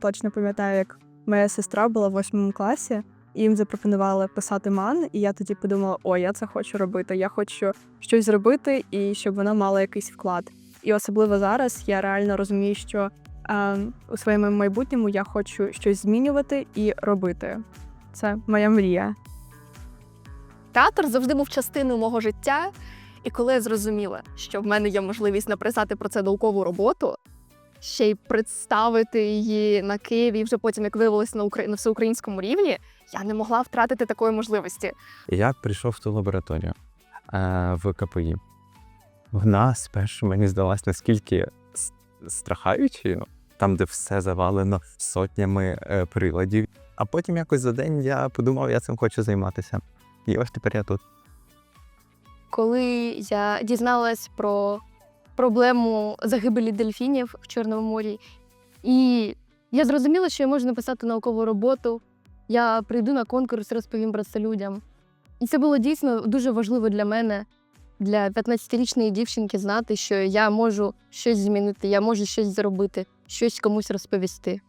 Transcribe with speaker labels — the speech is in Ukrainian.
Speaker 1: точно пам'ятаю, як моя сестра була в восьмому класі, і їм запропонували писати ман, і я тоді подумала: о, я це хочу робити. Я хочу щось зробити і щоб вона мала якийсь вклад. І особливо зараз я реально розумію, що е, у своєму майбутньому я хочу щось змінювати і робити. Це моя мрія.
Speaker 2: Театр завжди був частиною мого життя. І коли я зрозуміла, що в мене є можливість написати про це наукову роботу, ще й представити її на Києві, і вже потім, як виявилось на Украї... на всеукраїнському рівні, я не могла втратити такої можливості.
Speaker 3: Я прийшов в ту лабораторію е, в КПІ. Вона спершу мені здалась наскільки страхаючою, там, де все завалено сотнями е, приладів. А потім якось за день я подумав, я цим хочу займатися. І ось тепер я тут.
Speaker 2: Коли я дізналась про проблему загибелі дельфінів в Чорному морі, і я зрозуміла, що я можу написати наукову роботу. Я прийду на конкурс, розповім про це людям. І це було дійсно дуже важливо для мене, для 15-річної дівчинки, знати, що я можу щось змінити, я можу щось зробити, щось комусь розповісти.